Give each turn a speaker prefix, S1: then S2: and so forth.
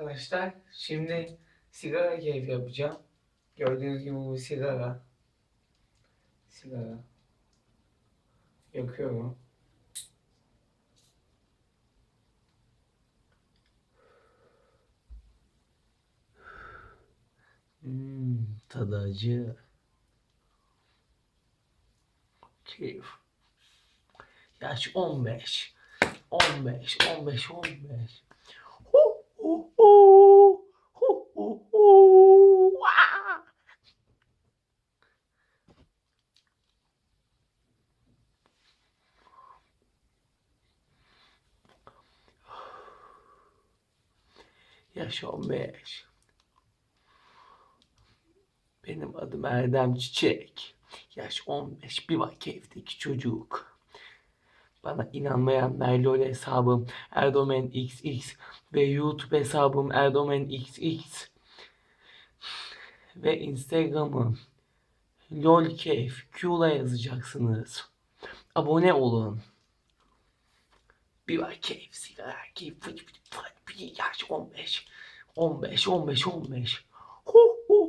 S1: arkadaşlar. Şimdi sigara keyfi yapacağım. Gördüğünüz gibi bu sigara. Sigara. Yakıyorum. Hmm, tadı acı. Keyif. Yaş 15. 15, 15, 15. Hu hu hu. Hu hu hu. Vaa! Yaş 15. Benim adım Erdem Çiçek. Yaş 15. Bir bak keyfteki çocuk. Bana inanmayanlar LOL hesabım Erdomen XX ve YouTube hesabım Erdomen XX ve Instagram'ım LOL Keyf Q'la yazacaksınız. Abone olun. Bir var keyif, sigara, keyif, yaş 15. 15, 15, 15. Hu hu